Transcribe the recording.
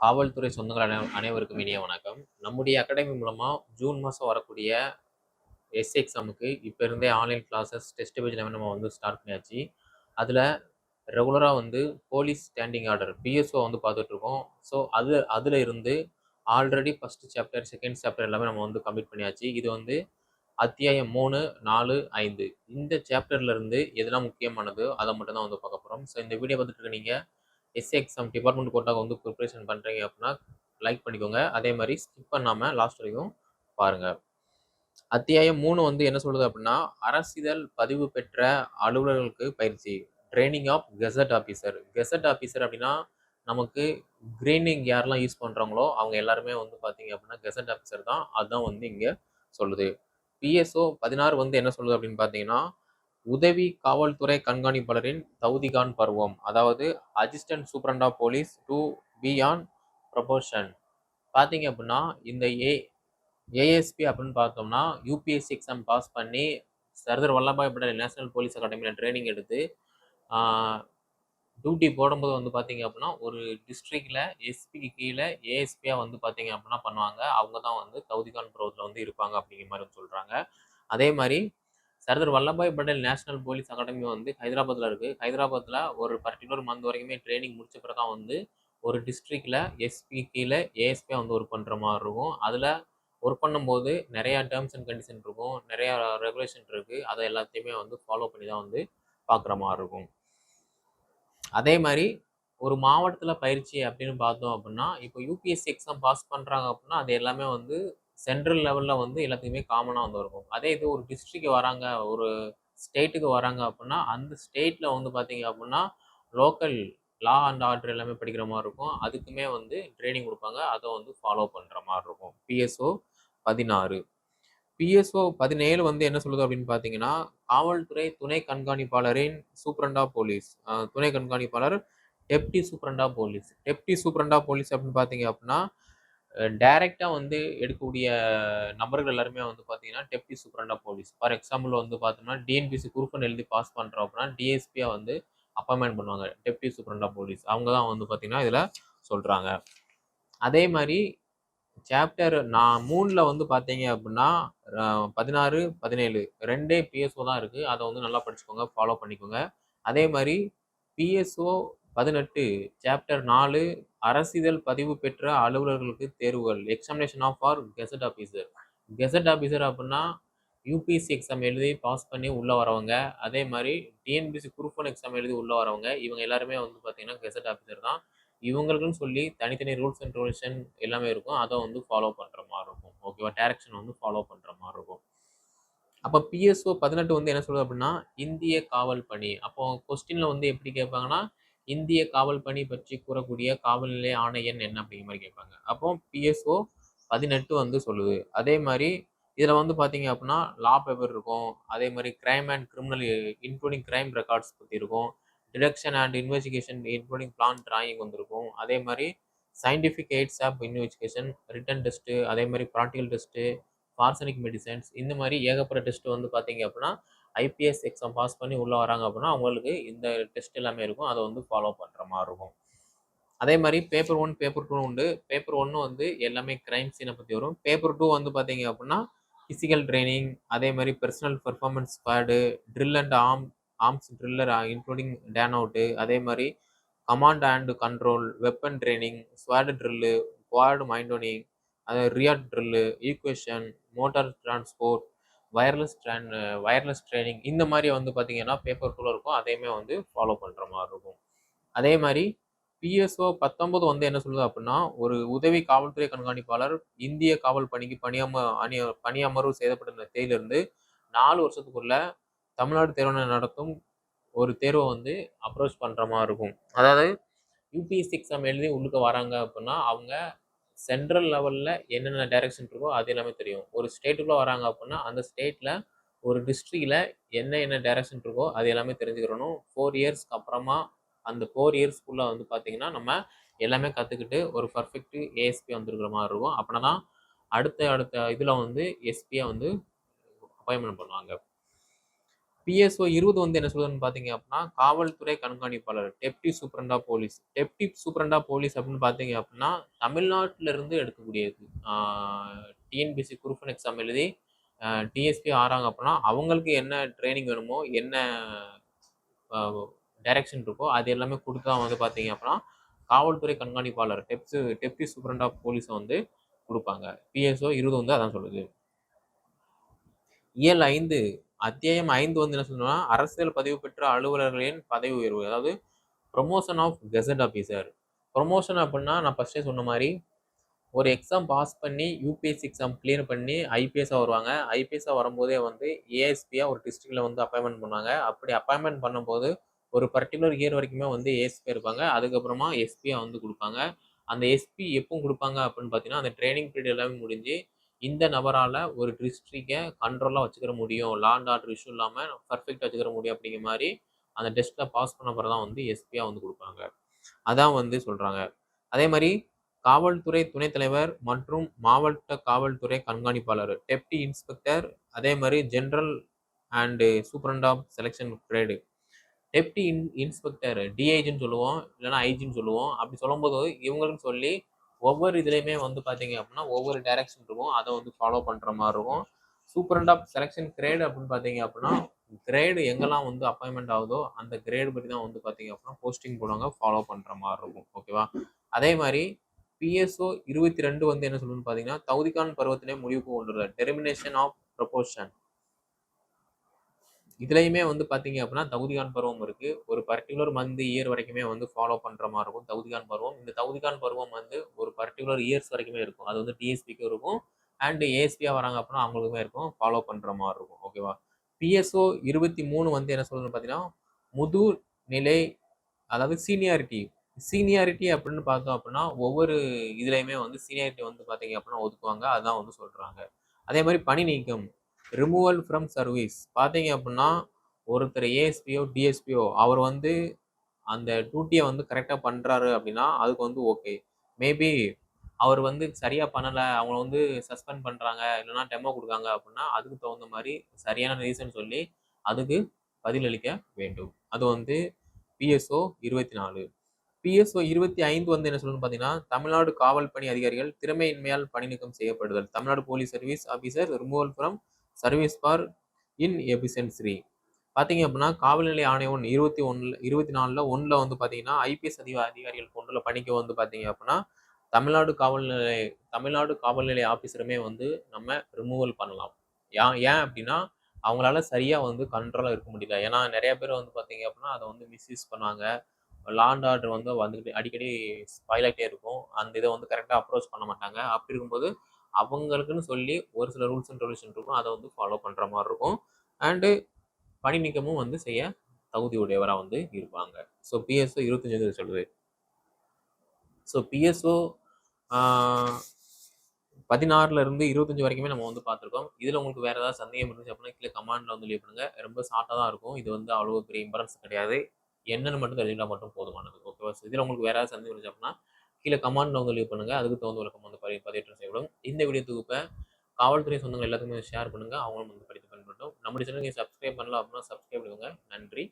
காவல்துறை சொந்தங்கள் அனை அனைவருக்கும் இனிய வணக்கம். நம்முடைய அகாடமி மூலமாக ஜூன் மாதம் வரக்கூடிய எஸ் எக்ஸாமுக்கு இப்போ இருந்தே ஆன்லைன் கிளாஸஸ் டெஸ்ட் பேஜ் எல்லாமே நம்ம வந்து ஸ்டார்ட் பண்ணியாச்சு. அதில் ரெகுலராக வந்து போலீஸ் ஸ்டாண்டிங் ஆர்டர் பிஎஸ்ஓ வந்து பார்த்துட்ருக்கோம் ஸோ அது அதில் இருந்து already first chapter second chapter எல்லாமே நம்ம வந்து கம்ப்ளீட் பண்ணியாச்சு. இது வந்து அத்தியாயம் மூணு நாலு ஐந்து. இந்த சாப்டர்லேருந்து எதெல்லாம் முக்கியமானதோ அதை மட்டும் தான் வந்து பார்க்க போகிறோம் ஸோ இந்த வீடியோ பார்த்துட்டு இருக்க நீங்கள் எஸ்ஏ எக்ஸாம் டிபார்ட்மெண்ட் கோட்டாக வந்து ப்ரிப்பரேஷன் பண்ணுறீங்க அப்படின்னா லைக் பண்ணிக்கோங்க. அதே மாதிரி ஸ்கிப் பண்ணாமல் லாஸ்ட் வரைக்கும் பாருங்கள் அத்தியாயம் மூணு வந்து என்ன சொல்லுது அப்படின்னா அரசிதழ் பதிவு பெற்ற அலுவலர்களுக்கு பயிற்சி training of gazette officer gazette officer அப்படின்னா நமக்கு கிரீனிங் யாரெல்லாம் யூஸ் பண்ணுறாங்களோ அவங்க எல்லாருமே வந்து பார்த்தீங்க அப்படின்னா கெசட் ஆஃபீஸர் தான். அதுதான் வந்து இங்கே சொல்லுது. பிஎஸ்ஓ பதினாறு வந்து என்ன சொல்லுது அப்படின்னு பார்த்தீங்கன்னா உதவி காவல்துறை கண்காணிப்பாளரின் தௌதிகான் பருவம். அதாவது assistant superintendent of police to be on probation பார்த்தீங்க அப்படின்னா இந்த ஏ ஏஎஸ்பி அப்படின்னு பார்த்தோம்னா யூபிஎஸ்சி எக்ஸாம் பாஸ் பண்ணி சர்தார் வல்லபாய் பட்டேல் நேஷனல் போலீஸ் அகாடமியில் ட்ரைனிங் எடுத்து டியூட்டி போடும்போது வந்து பார்த்தீங்க அப்படின்னா ஒரு டிஸ்ட்ரிக்டில் எஸ்பிக்கு கீழே ஏஎஸ்பியாக வந்து பார்த்தீங்க அப்படின்னா பண்ணுவாங்க. அவங்க தான் வந்து தௌதிகான் பருவத்தில் வந்து இருப்பாங்க அப்படிங்கிற மாதிரி சொல்கிறாங்க அதே மாதிரி Sardar Vallabhbhai Patel national police academy வந்து ஹைதராபாத்தில் இருக்குது ஹைதராபாத்தில் ஒரு பர்டிகுலர் மந்த் வரைக்குமே ட்ரைனிங் முடிச்ச பிறகு தான் வந்து ஒரு டிஸ்ட்ரிக்டில் எஸ்பி கீழே ஏஎஸ்பியாக வந்து ஒர்க் பண்ணுற மாதிரி இருக்கும். அதில் ஒர்க் பண்ணும்போது நிறையா டேர்ம்ஸ் அண்ட் கண்டிஷன் இருக்கும். நிறையா ரெகுலேஷன் இருக்குது அதை எல்லாத்தையுமே வந்து ஃபாலோ பண்ணி தான் வந்து பார்க்குற மாதிரி இருக்கும். அதே மாதிரி ஒரு மாவட்டத்தில் பயிற்சி அப்படின்னு பார்த்தோம் அப்படின்னா இப்போ யூபிஎஸ்சி எக்ஸாம் பாஸ் பண்ணுறாங்க அப்படின்னா அது எல்லாமே வந்து சென்ட்ரல் லெவலில் வந்து எல்லாத்துக்குமே காமனாக வந்து இருக்கும். அதே இது ஒரு டிஸ்ட்ரிக்ட் வராங்க ஒரு ஸ்டேட்டுக்கு வராங்க அப்படின்னா அந்த ஸ்டேட்டில் வந்து பார்த்தீங்க அப்படின்னா லோக்கல் லா அண்ட் ஆர்டர் எல்லாமே படிக்கிற மாதிரி இருக்கும். அதுக்குமே வந்து ட்ரைனிங் கொடுப்பாங்க. அதை வந்து ஃபாலோ பண்ணுற மாதிரி இருக்கும். பிஎஸ்ஓ பதினாறு. பிஎஸ்ஓ பதினேழு வந்து என்ன சொல்லுது அப்படின்னு பார்த்தீங்கன்னா காவல்துறை துணை கண்காணிப்பாளரின் சூப்பரண்டா போலீஸ் துணை கண்காணிப்பாளர் deputy superintendent of police deputy superintendent of police அப்படின்னு பார்த்தீங்க அப்படின்னா டைரெக்டாக வந்து எடுக்கக்கூடிய நபர்கள் எல்லாருமே வந்து பார்த்தீங்கன்னா deputy superintendent of police. For example வந்து பார்த்தோம்னா டிஎன்பிசி குரூப்பன் எழுதி பாஸ் பண்ணுறோம் அப்படின்னா டிஎஸ்பியாக வந்து அப்பாயின்மெண்ட் பண்ணுவாங்க. Deputy superintendent of police. அவங்க தான் வந்து பார்த்தீங்கன்னா இதில் சொல்கிறாங்க அதே மாதிரி சாப்டர் நான் மூணில் வந்து பார்த்தீங்க அப்படின்னா பதினாறு பதினேழு ரெண்டே பிஎஸ்ஓ தான் இருக்குது அதை வந்து நல்லா படிச்சுக்கோங்க ஃபாலோ பண்ணிக்கோங்க. அதே மாதிரி பிஎஸ்ஓ பதினெட்டு சாப்டர் நாலு அரசிதழ் பதிவு பெற்ற அலுவலர்களுக்கு தேர்வுகள். Examination of or gazette officer gazette officer அப்படின்னா யூபிஎஸ்சி எக்ஸாம் எழுதி பாஸ் பண்ணி உள்ளே வரவங்க. அதே மாதிரி டிஎன்பிசி குரூப் ஒன் எக்ஸாம் எழுதி உள்ளே வரவங்க. இவங்க எல்லாருமே வந்து பார்த்தீங்கன்னா கெசட் ஆஃபீஸர் தான். இவங்களுக்குன்னு சொல்லி தனித்தனி ரூல்ஸ் அண்ட் ரெகுலேஷன் எல்லாமே இருக்கும். அதை வந்து ஃபாலோ பண்ணுற மாதிரி இருக்கும். ஓகேவா டேரக்ஷன் வந்து ஃபாலோ பண்ணுற மாதிரி இருக்கும். அப்போ பிஎஸ்ஓ பதினெட்டு வந்து என்ன சொல்லுது அப்படின்னா இந்திய காவல் பணி. அப்போ கொஸ்டினில் வந்து எப்படி கேட்பாங்கன்னா இந்திய காவல் பணி பற்றி கூறக்கூடிய காவல்நிலை ஆணையன் என்ன அப்படிங்கிற மாதிரி கேட்பாங்க. அப்போ பிஎஸ்ஓ பதினெட்டு வந்து சொல்லுது. அதே மாதிரி இதில் வந்து பார்த்தீங்க அப்படின்னா லா பேப்பர் இருக்கும். அதே மாதிரி crime and criminal including crime records பற்றி இருக்கும். Detection and investigation including plan drawing வந்திருக்கும். அதே மாதிரி scientific aids of investigation written test அதே மாதிரி ப்ராக்டிக்கல் டெஸ்ட்டு ஃபார்சனிக் மெடிசன்ஸ் இந்த மாதிரி ஏகப்பட்ட டெஸ்ட் வந்து பார்த்தீங்க அப்படின்னா ஐபிஎஸ் எக்ஸாம் பாஸ் பண்ணி உள்ளே வராங்க அப்படின்னா அவங்களுக்கு இந்த டெஸ்ட் எல்லாமே இருக்கும். அதை வந்து ஃபாலோ பண்ணுற மாதிரி இருக்கும். அதே மாதிரி பேப்பர் ஒன் பேப்பர் டூ உண்டு. பேப்பர் ஒன்று வந்து எல்லாமே கிரைம் சீனை பற்றி வரும். பேப்பர் டூ வந்து பார்த்தீங்க அப்படின்னா ஃபிசிக்கல் ட்ரைனிங் அதே மாதிரி personal performance squad drill and arm arms driller including turn out அதே மாதிரி command and control weapon training squad drill squad மைண்டோனிங் அது riot drill equitation motor transport wireless Tran wireless training இந்த மாதிரி வந்து பார்த்தீங்கன்னா பேப்பர் ஃபுல்லாக இருக்கும். அதையுமே வந்து ஃபாலோ பண்ணுற மாதிரி இருக்கும். அதே மாதிரி பிஎஸ்ஓ பத்தொன்பது வந்து என்ன சொல்லுது அப்படின்னா ஒரு உதவி காவல்துறை கண்காணிப்பாளர் இந்திய காவல் பணிக்கு பணியம அணி பணியமர்வு செய்யப்பட்ட தேதியிலிருந்து நாலு வருஷத்துக்குள்ள தமிழ்நாடு தேர்வு நடத்தும் ஒரு தேர்வை வந்து அப்ரோச் பண்ணுற மாதிரி இருக்கும். அதாவது யூபிஎஸ்சி எக்ஸாம் எழுதி உள்ளுக்க வராங்க அப்படின்னா அவங்க சென்ட்ரல் லெவலில் என்னென்ன டைரக்ஷன் இருக்கோ அது எல்லாமே தெரியும். ஒரு ஸ்டேட்டுக்குள்ளே வராங்க அப்படின்னா அந்த ஸ்டேட்டில் ஒரு டிஸ்ட்ரிக்டில் என்ன என்ன டைரக்ஷன் இருக்கோ அது எல்லாமே தெரிஞ்சுக்கிறணும். ஃபோர் இயர்ஸ்க்கு அப்புறமா அந்த ஃபோர் இயர்ஸ்க்குள்ளே வந்து பார்த்திங்கன்னா நம்ம எல்லாமே கற்றுக்கிட்டு ஒரு பர்ஃபெக்ட் ஏஎஸ்பி வந்துருக்கிற மாதிரி இருக்கும். அப்படின்னா தான் அடுத்த அடுத்த இதில் வந்து எஸ்பியாக வந்து அப்பாயின்மெண்ட் பண்ணுவாங்க. பிஎஸ்ஓ இருபது வந்து என்ன சொல்லுதுன்னு பார்த்தீங்க அப்படின்னா காவல்துறை கண்காணிப்பாளர் deputy superintendent of police. Deputy superintendent of police அப்படின்னு பார்த்தீங்க அப்படின்னா தமிழ்நாட்டிலிருந்து எடுக்கக்கூடியது. டிஎன்பிசி குரூப் ஒன் எக்ஸாம் எழுதி டிஎஸ்பி ஆறாங்க அப்படின்னா அவங்களுக்கு என்ன ட்ரைனிங் வேணுமோ என்ன டைரக்ஷன் இருக்கோ அது எல்லாமே கொடுத்தா வந்து பார்த்தீங்க அப்படின்னா காவல்துறை கண்காணிப்பாளர் டெப்ஸ் டெப்டி சூப்பரண்டா போலீஸை வந்து கொடுப்பாங்க. பிஎஸ்ஓ இருபது வந்து அதான் சொல்லுது. இயல் ஐந்து அத்தியாயம் ஐந்து வந்து என்ன சொல்லணும்னா அரசியல் பதிவு பெற்ற அலுவலர்களின் பதவி உயர்வு. அதாவது promotion of gazette officer promotion அப்படின்னா நான் ஃபஸ்ட்டே சொன்ன மாதிரி ஒரு எக்ஸாம் பாஸ் பண்ணி யூபிஎஸ்சி எக்ஸாம் கிளியர் பண்ணி ஐபிஎஸ்ஸாக வருவாங்க. ஐபிஎஸ்ஸாக வரும்போதே வந்து ஏஎஸ்பியாக ஒரு டிஸ்ட்ரிக்டில் வந்து அப்பாயின்மெண்ட் பண்ணுவாங்க. அப்படி அப்பாயின்மெண்ட் பண்ணும்போது ஒரு பர்டிகுலர் இயர் வரைக்குமே வந்து ஏஎஸ்பி இருப்பாங்க. அதுக்கப்புறமா எஸ்பியாக வந்து கொடுப்பாங்க. அந்த எஸ்பி எப்போ கொடுப்பாங்க அப்படின்னு பார்த்தீங்கன்னா அந்த ட்ரைனிங் பீரியட் எல்லாமே முடிஞ்சு இந்த நபரால் ஒரு டிஸ்ட்ரிக்டை கண்ட்ரோலாக வச்சுக்கிற முடியும். லாண்ட் ஆர்டர் இஷ்யூ இல்லாமல் பர்ஃபெக்டாக வச்சுக்கிற முடியும் அப்படிங்கிற மாதிரி அந்த டெஸ்ட்டில் பாஸ் பண்ண பிறகு தான் வந்து எஸ்பியாக வந்து கொடுப்பாங்க. அதான் வந்து சொல்கிறாங்க அதே மாதிரி காவல்துறை துணைத் தலைவர் மற்றும் மாவட்ட காவல்துறை கண்காணிப்பாளர் டெப்டி இன்ஸ்பெக்டர் அதே மாதிரி general and superintendent of selection grade deputy in inspector டிஐஜின்னு சொல்லுவோம் இல்லைன்னா ஐஜின்னு சொல்லுவோம். அப்படி சொல்லும்போது இவங்களுன்னு சொல்லி ஒவ்வொரு இதுலேயுமே வந்து பார்த்தீங்க அப்படின்னா ஒவ்வொரு டைரக்ஷன் இருக்கும். அதை வந்து ஃபாலோ பண்ணுற மாதிரி இருக்கும். சூப்பரண்ட் ஆஃப் செலெக்ஷன் கிரேடு அப்படின்னு பார்த்தீங்க அப்படின்னா கிரேடு எங்கெல்லாம் வந்து அப்பாயின்மெண்ட் ஆகுதோ அந்த கிரேடு பற்றி தான் வந்து பார்த்தீங்க அப்படின்னா போஸ்டிங் போடுவாங்க ஃபாலோ பண்ணுற மாதிரி இருக்கும். ஓகேவா அதே மாதிரி பிஎஸ்ஓ இருபத்தி ரெண்டு வந்து என்ன சொல்லணும்னு பார்த்தீங்கன்னா தகுதிக்கான் பருவத்திலே முடிவுக்கு கொண்டு டெர்மினேஷன் ஆஃப் ப்ரொபோஷன் இதுலையுமே வந்து பார்த்தீங்க அப்படின்னா தகுதிகான் பருவம் இருக்குது ஒரு பர்டிகுலர் மந்த் இயர் வரைக்குமே வந்து ஃபாலோ பண்ணுற மாதிரி இருக்கும். தகுதிகான் பருவம். இந்த தகுதிகான் பருவம் வந்து ஒரு பர்டிகுலர் இயர்ஸ் வரைக்குமே இருக்கும். அது வந்து டிஎஸ்பிக்கும் இருக்கும். அண்டு ஏஎஸ்பியாக வராங்க அப்படின்னா அவங்களுக்குமே இருக்கும். ஃபாலோ பண்ணுற மாதிரி இருக்கும். ஓகேவா பிஎஸ்ஓ இருபத்தி மூணு வந்து என்ன சொல்லணும்னு பார்த்தீங்கன்னா முது நிலை அதாவது சீனியாரிட்டி சீனியாரிட்டி அப்படின்னு பார்த்தோம் அப்படின்னா ஒவ்வொரு இதுலையுமே வந்து சீனியாரிட்டி வந்து பார்த்தீங்க அப்படின்னா ஒதுக்குவாங்க. அதான் வந்து சொல்கிறாங்க அதே மாதிரி பணி நீக்கம். ரிமூவல் ஃப்ரம் சர்வீஸ் பார்த்தீங்க அப்படின்னா ஒருத்தர் ஏஎஸ்பியோ டிஎஸ்பியோ அவர் வந்து அந்த டியூட்டியை வந்து கரெக்டாக பண்ணுறாரு அப்படின்னா அதுக்கு வந்து ஓகே மேபி அவர் வந்து சரியாக பண்ணலை அவங்கள வந்து சஸ்பெண்ட் பண்ணுறாங்க இல்லைன்னா டெமோ கொடுக்காங்க அப்படின்னா அதுக்கு தகுந்த மாதிரி சரியான ரீசன் சொல்லி அதுக்கு பதிலளிக்க வேண்டும். அது வந்து பிஎஸ்ஓ இருபத்தி நாலு. பிஎஸ்ஓ இருபத்தி ஐந்து வந்து என்ன சொல்லணும்னு பார்த்தீங்கன்னா தமிழ்நாடு காவல் பணி அதிகாரிகள் திறமையின்மையால் பணி நீக்கம் செய்யப்படுதல். Tamil Nadu police service officer removal from service for inefficiency பார்த்தீங்க அப்படின்னா காவல்நிலை ஆணையம் ஒன்று இருபத்தி ஒன்றில் இருபத்தி நாலில் ஒன்றில் வந்து பார்த்தீங்கன்னா ஐபிஎஸ் அதிக அதிகாரிகள் போன்ற பணிக்கு வந்து பார்த்தீங்க அப்படின்னா தமிழ்நாடு காவல்நிலை தமிழ்நாடு காவல்நிலை ஆஃபீஸருமே வந்து நம்ம ரிமூவல் பண்ணலாம். ஏன் ஏன் அப்படின்னா அவங்களால சரியாக வந்து கண்ட்ரோலாக இருக்க முடியல. ஏன்னா நிறைய பேர் வந்து பார்த்தீங்க அப்படின்னா அதை வந்து மிஸ்யூஸ் பண்ணாங்க லாண்ட் ஆர்டர் வந்து வந்துக்கிட்டு அடிக்கடி ஸ்பாயில் ஆகிட்டே இருக்கும். அந்த இதை வந்து கரெக்டாக அப்ரோச் பண்ண மாட்டாங்க. அப்படி இருக்கும்போது அவங்களுக்குன்னு சொல்லி ஒரு சில ரூல்ஸ் அண்ட் ரெகுலேஷன் இருக்கும். அதை வந்து ஃபாலோ பண்ணுற மாதிரி இருக்கும். அண்டு பணி நீக்கமும் வந்து செய்ய தகுதி உடையவராக வந்து இருப்பாங்க. ஸோ பிஎஸ்ஓ இருபத்தஞ்சு சொல்லுது. ஸோ பிஎஸ்ஓ பதினாறுல இருந்து இருபத்தஞ்சு வரைக்குமே நம்ம வந்து பார்த்துருக்கோம். இதில் உங்களுக்கு வேறு ஏதாவது சந்தேகம் இருந்துச்சு அப்படின்னா கீழே கமாண்டில் வந்து லீவ் பண்ணுங்க. ரொம்ப ஷார்ட்டாக தான் இருக்கும். இது வந்து அவ்வளோ பெரிய இம்பார்ட்டன்ஸ் கிடையாது. என்னென்னு மட்டும் தெரிஞ்சுக்கிட்டால் மட்டும் போதுமானது. ஓகேவா இதில் உங்களுக்கு வேறு ஏதாவது சந்தேகம் இருந்துச்சு அப்படின்னா கீழே கமாண்டில் வந்து லீவ் பண்ணுங்கள் அதுக்கு தகுந்த விளக்கம் வந்து பதி பதிவேற்றம் செய்யப்படும். இந்த வீடியோ தொகுப்பை காவல்துறை சொந்தங்கள் எல்லாத்துக்குமே ஷேர் பண்ணுங்கள் அவங்களும் வந்து படித்து பயன்படுத்தும் நம்முடைய சேனலுக்கு சப்ஸ்கிரைப் பண்ணலாம் அப்படின்னா சப்ஸ்கிரைப் பண்ணுங்க நன்றி.